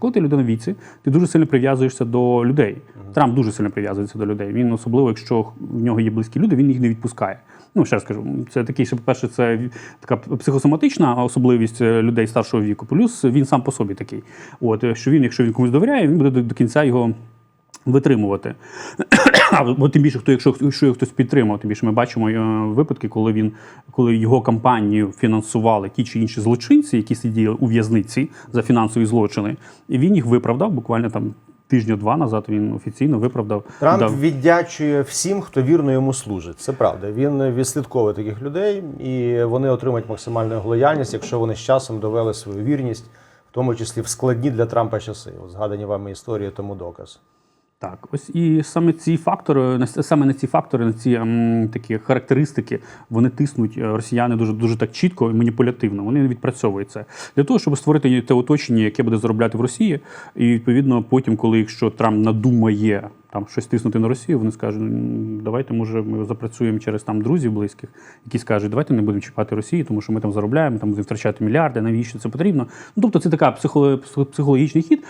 Коли ти людина в віці, ти дуже сильно прив'язуєшся до людей. Трамп дуже сильно прив'язується до людей. Він особливо, якщо в нього є близькі люди, він їх не відпускає. Ну, ще раз кажу, це такий, що, по-перше, це така психосоматична особливість е, людей старшого віку. Плюс він сам по собі такий. От е, що він, якщо він комусь довіряє, він буде до, до кінця його. Витримувати. А, Бо тим більше, хто, якщо, якщо його хтось підтримав, тим більше ми бачимо е, випадки, коли він, коли його кампанію фінансували ті чи інші злочинці, які сиділи у в'язниці за фінансові злочини, і він їх виправдав буквально там тижня-два назад. Він офіційно виправдав. Трамп дав- віддячує всім, хто вірно йому служить. Це правда. Він відслідковує таких людей, і вони отримають максимальну його лояльність, якщо вони з часом довели свою вірність, в тому числі в складні для Трампа часи. Згадані вами історії, тому доказ. Так, ось і саме ці фактори, саме на ці фактори, на ці м, такі характеристики, вони тиснуть е, росіяни дуже дуже так чітко і маніпулятивно. Вони відпрацьовують це для того, щоб створити те оточення, яке буде заробляти в Росії. І відповідно, потім, коли якщо Трамп надумає там щось тиснути на Росію, вони скажуть, давайте, може, ми запрацюємо через там друзів близьких, які скажуть, давайте не будемо чіпати Росію, тому що ми там заробляємо, там будемо втрачати мільярди. Навіщо це потрібно? Ну тобто, це така психоло- психологічний хід.